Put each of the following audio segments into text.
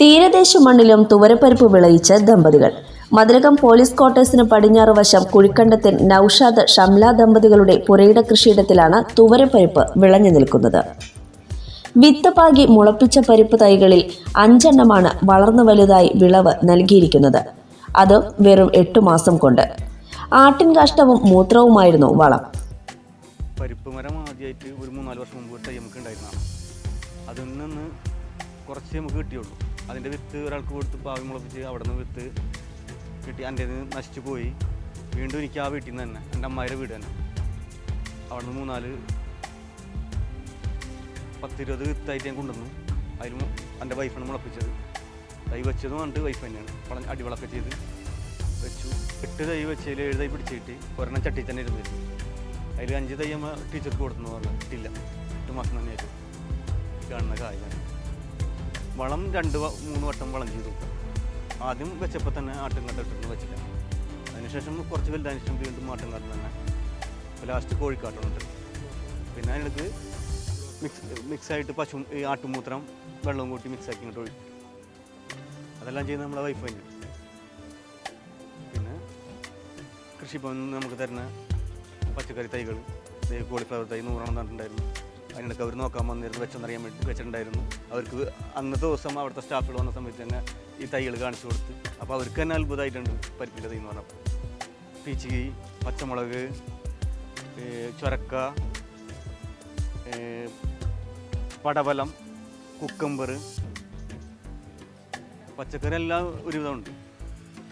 തീരദേശ മണ്ണിലും തുവരപ്പരിപ്പ് വിളയിച്ച ദമ്പതികൾ. മതിലകം പോലീസ് ക്വാർട്ടേഴ്സിന് പടിഞ്ഞാറ് വശം കുഴിക്കണ്ടത്തിൽ നൌഷാദ് ഷംല ദമ്പതികളുടെ പുരയിട കൃഷിയിടത്തിലാണ് തുവരപ്പരിപ്പ് വിളഞ്ഞു നിൽക്കുന്നത്. വിത്ത് പാകി മുളപ്പിച്ച പരിപ്പ് തൈകളിൽ അഞ്ചെണ്ണമാണ് വളർന്നു വലുതായി വിളവ് നൽകിയിരിക്കുന്നത്. അത് വെറും എട്ടു മാസം കൊണ്ട്. ആട്ടിൻ കാഷ്ടവും മൂത്രവുമായിരുന്നു വളം. പരിപ്പ് മരം ആദ്യമായിട്ട് ഒരു മൂന്നാൽ വർഷം മുമ്പ് നമുക്ക് ഉണ്ടായിരുന്നതാണ് അതിൽ നിന്ന് കുറച്ച് നമുക്ക് കിട്ടിയുള്ളൂ. അതിന്റെ വിത്ത് ഒരാൾക്ക് കൊടുത്ത് പാവി മുളപ്പിച്ച് അവിടെ നിന്ന് വിത്ത് കിട്ടി എന്റെ നശിച്ചു പോയി. വീണ്ടും എനിക്ക് ആ വീട്ടിൽ നിന്ന് തന്നെ എന്റെ അമ്മായിയുടെ വീട് തന്നെ. അവിടെ നിന്ന് മൂന്നാൽ പത്തിരുപത് വിത്തായിട്ട് ഞാൻ കൊണ്ടുവന്നു. അതിലും എന്റെ വൈഫാണ് മുളപ്പിച്ചത് തൈ വെച്ചതും കണ്ട് വൈഫ് തന്നെയാണ്. വള അടിവളൊക്കെ ചെയ്ത് വെച്ചു. എട്ട് തൈ വെച്ചതിൽ ഏഴ് തൈ പിടിച്ചിട്ട് ഒരെണ്ണം ചട്ടി തന്നെ ഇരുന്നിരുന്നു. അതിൽ അഞ്ച് തൈ അമ്മ ടീച്ചർക്ക് കൊടുത്തു പറഞ്ഞു കിട്ടില്ല എട്ട് മാസം തന്നെ ആയിട്ട് കാണുന്ന തന്നെ വളം രണ്ട് മൂന്ന് വട്ടം വളം ചെയ്തു. ആദ്യം വെച്ചപ്പോൾ തന്നെ ആട്ടുംകാട്ട ഇട്ടിട്ട് വെച്ചില്ല. അതിനുശേഷം കുറച്ച് വലുതായ ശേഷം വീണ്ടും ആട്ടുംകാട്ടം തന്നെ. ഇപ്പോൾ ലാസ്റ്റ് കോഴിക്കാട്ടുണ്ട് പിന്നെ അതിനടുത്ത് മിക്സ് മിക്സായിട്ട് പശു ഈ ആട്ടുമൂത്രം വെള്ളവും കൂട്ടി മിക്സാക്കി ഇങ്ങോട്ട് ഒഴിക്കും. അതെല്ലാം ചെയ്യുന്നത് നമ്മളെ വൈഫ് തന്നെ. പിന്നെ കൃഷിപ്പം നമുക്ക് തരുന്ന പച്ചക്കറി തൈകൾ കോളിഫ്ലവർ തൈ നൂറെണ്ണം തന്നിട്ടുണ്ടായിരുന്നു. അതിനിടയ്ക്ക് അവർ നോക്കാൻ വന്നിരുന്നു വെച്ചെന്നറിയാൻ വേണ്ടി വെച്ചിട്ടുണ്ടായിരുന്നു. അവർക്ക് അന്നത്തെ ദിവസം അവിടുത്തെ സ്റ്റാഫുകൾ വന്ന സമയത്ത് തന്നെ ഈ തൈകൾ കാണിച്ചു കൊടുത്ത്. അപ്പോൾ അവർക്ക് തന്നെ അത്ഭുതമായിട്ടുണ്ട് പരിപ്പിന്റെ തൈ എന്ന് പറഞ്ഞപ്പോൾ പീച്ചികി പച്ചമുളക് ചൊരക്ക പടവലം കുക്കമ്പർ പച്ചക്കറി എല്ലാം ഒരുവിധമുണ്ട്.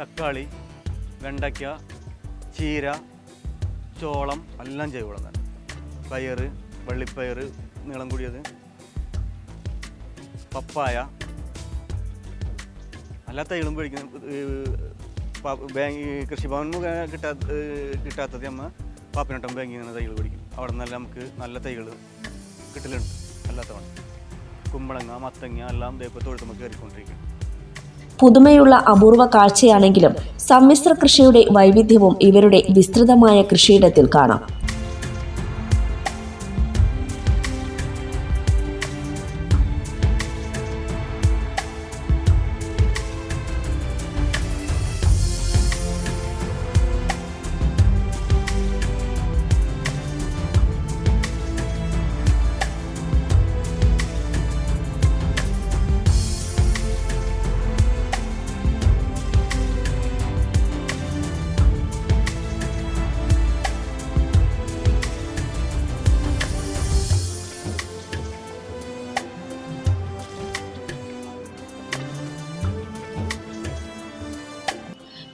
തക്കാളി വെണ്ടയ്ക്ക ചീര ചോളം എല്ലാം ജൈവവളം തന്നെ പയർ വള്ളിപ്പയർ നീളം കൂടിയത്. പപ്പായ. അല്ലാത്ത ഇളും മേടിക്കുന്ന ബാങ്ക് കൃഷിഭവൻ കിട്ടാത്ത കിട്ടാത്തത് നമ്മൾ പാപ്പിനോട്ടം ബാങ്കിൽ നിന്ന് തൈകൾ പിടിക്കും അവിടെ നിന്നെല്ലാം നമുക്ക് നല്ല തൈകൾ കിട്ടലുണ്ട് അല്ലാത്തവണ് കുമ്പളങ്ങ മത്തങ്ങ എല്ലാം ഇതേപോലെ തൊഴുത്തുമ്പോൾ കയറിക്കൊണ്ടിരിക്കും. പുതുമയുള്ള അപൂർവ കാഴ്ചയാണെങ്കിലും സമ്മിശ്ര കൃഷിയുടെ വൈവിധ്യവും ഇവരുടെ വിസ്തൃതമായ കൃഷിയിടത്തിൽ കാണാം.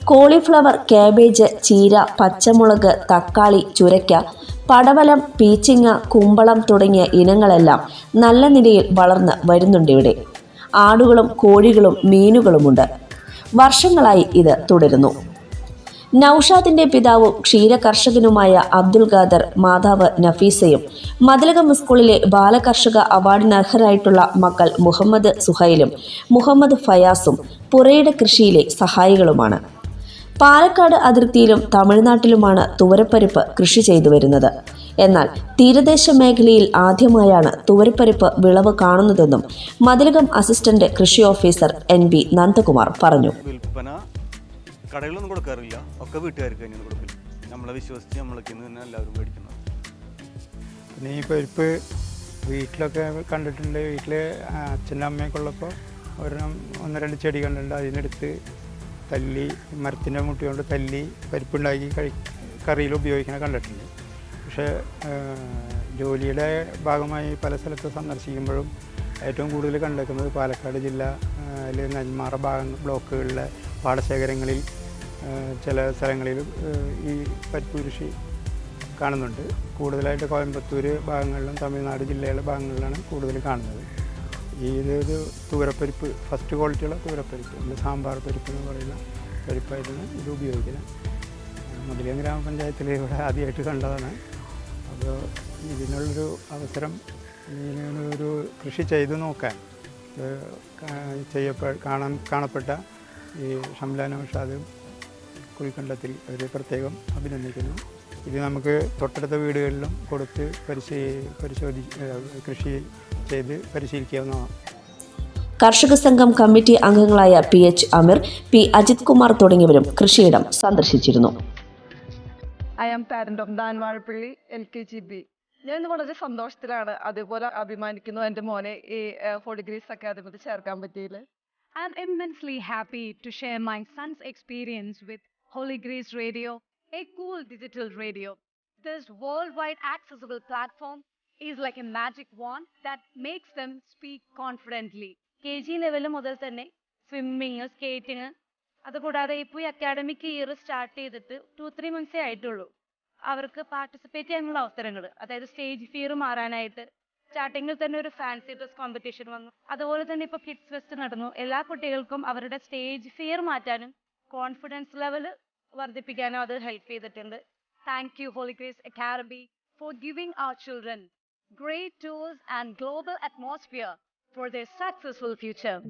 കോളിഫ്ലവർ കാബേജ് ചീര പച്ചമുളക് തക്കാളി ചുരയ്ക്ക പടവലം പീച്ചിങ്ങ കുമ്പളം തുടങ്ങിയ ഇനങ്ങളെല്ലാം നല്ല നിലയിൽ വളർന്ന് വരുന്നുണ്ട് ഇവിടെ. ആടുകളും കോഴികളും മീനുകളുമുണ്ട്. വർഷങ്ങളായി ഇത് തുടരുന്നു. നൌഷാദിന്റെ പിതാവും ക്ഷീര കർഷകനുമായ അബ്ദുൽ ഖാദർ മാതാവ് നഫീസയും മതിലകം സ്കൂളിലെ ബാലകർഷക അവാർഡിന് അർഹരായിട്ടുള്ള മക്കൾ മുഹമ്മദ് സുഹൈലും മുഹമ്മദ് ഫയാസും പുറയുടെ കൃഷിയിലെ സഹായികളുമാണ്. പാലക്കാട് അതിർത്തിയിലും തമിഴ്നാട്ടിലുമാണ് തുവരപ്പരിപ്പ് കൃഷി ചെയ്തു വരുന്നത്. എന്നാൽ തീരദേശ മേഖലയിൽ ആദ്യമായാണ് തുവരപ്പരിപ്പ് വിളവ് കാണുന്നതെന്നും മതിലകം അസിസ്റ്റന്റ് കൃഷി ഓഫീസർ എൻ ബി നന്ദകുമാർ പറഞ്ഞു. കടകളൊന്നും കൊടുക്കാറില്ല. ഒക്കെ വീട്ടുകാർക്ക് തന്നെയാണ് കൊടുക്കൽ. നമ്മളെ വിശ്വസിച്ച് നമ്മളൊക്കെ തന്നെ എല്ലാവരും മേടിക്കുന്നത്. പിന്നെ ഈ പരിപ്പ് വീട്ടിലൊക്കെ കണ്ടിട്ടുണ്ട്. വീട്ടിൽ അച്ഛന്റെ അമ്മയൊക്കെ ഉള്ളപ്പോൾ ഒരെണ്ണം ഒന്ന് രണ്ട് ചെടി കണ്ടിട്ടുണ്ട്. അതിനെടുത്ത് തല്ലി മരത്തിന്റെ മുട്ടി കൊണ്ട് തല്ലി പരിപ്പുണ്ടാക്കി കഴി കറിയിൽ ഉപയോഗിക്കണ കണ്ടിട്ടുണ്ട്. പക്ഷേ ജോലിയുടെ ഭാഗമായി പല സ്ഥലത്ത് സന്ദർശിക്കുമ്പോഴും ഏറ്റവും കൂടുതൽ കണ്ടേക്കുന്നത് പാലക്കാട് ജില്ല അതിൽ നെന്മാറ ഭാഗ ബ്ലോക്കുകളിലെ പാടശേഖരങ്ങളിൽ ചില സ്ഥലങ്ങളിൽ ഈ പരിപ്പ് കൃഷി കാണുന്നുണ്ട്. കൂടുതലായിട്ട് കോയമ്പത്തൂർ ഭാഗങ്ങളിലും തമിഴ്നാട് ജില്ലയിലെ ഭാഗങ്ങളിലാണ് കൂടുതൽ കാണുന്നത്. ഇത് ഒരു തൂരപ്പരിപ്പ് ഫസ്റ്റ് ക്വാളിറ്റിയുള്ള തൂരപ്പരിപ്പ് നമ്മൾ സാമ്പാർ പരിപ്പ് എന്ന് പറയുന്ന പരിപ്പായിട്ടാണ് ഇത് ഉപയോഗിക്കുന്നത്. മുതലിയം ഗ്രാമപഞ്ചായത്തിൽ ഇവിടെ ആദ്യമായിട്ട് കണ്ടതാണ്. അപ്പോൾ ഇതിനുള്ളൊരു അവസരം ഇതിനൊരു കൃഷി ചെയ്തു നോക്കാൻ ഇത് ചെയ്യപ്പെ കാണാൻ കാണപ്പെട്ട ഈ ഷംലാന നൗഷാദും കുഴിക്കണ്ടത്തിൽ അവർ പ്രത്യേകം അഭിനന്ദിക്കുന്നു. ഇത് നമുക്ക് തൊട്ടടുത്ത വീടുകളിലും കൊടുത്ത് പരിശീ പരിശോധി കൃഷി ചെയ്ത് പരിശീലിക്കാവുന്നതാണ് കർഷക സംഘം കമ്മിറ്റി അംഗങ്ങളായ P H Ameer P Ajith Kumar തുടങ്ങിയവരും കൃഷിയിടം സന്ദർശിച്ചിരുന്നു. ഐ ആം പാരന്റ് ഓഫ് ദാൻവാഴപ്പള്ളി എൽ കെ ജി ബി ഞാൻ ഇന്ന് വളരെ സന്തോഷത്തിലാണ് അതുപോലെ അഭിമാനിക്കുന്നു എന്റെ മോനെ ഈ ഫോർ ഡിഗ്രീസ് അക്കാദമിയിൽ ചേർക്കാൻ പറ്റിയില്ല immensely happy to share my son's experience with Holy Grace radio a cool digital radio this world wide accessible platform is like a magic wand that makes them speak confidently K G level മുതൽ തന്നെ swimming skating അതുകൂടാതെ ഇപ്പോൾ ഈ academic year start ചെയ്തിട്ട് two three മന്ത്സേ ആയിട്ടുള്ളൂ. അവർക്ക് participate ചെയ്യാനുള്ള അവസരങ്ങൾ അതായത് സ്റ്റേജ് ഫിയർ മാറാനായിട്ട് സ്റ്റാർട്ടിങ്ങിൽ തന്നെ ഒരു ഫാൻസി ഡ്രസ് കോമ്പറ്റീഷൻ വന്നു. അതുപോലെ തന്നെ ഇപ്പോൾ കിഡ്സ് ഫെസ്റ്റ് നടന്നു. എല്ലാ കുട്ടികൾക്കും അവരുടെ സ്റ്റേജ് ഫിയർ മാറ്റാനും കോൺഫിഡൻസ് ലെവൽ വർദ്ധിപ്പിക്കാനും അത് ഹെൽപ്പ് ചെയ്തിട്ടുണ്ട്. Thank you Grace Academy, for giving our children great tools and global atmosphere for their successful future.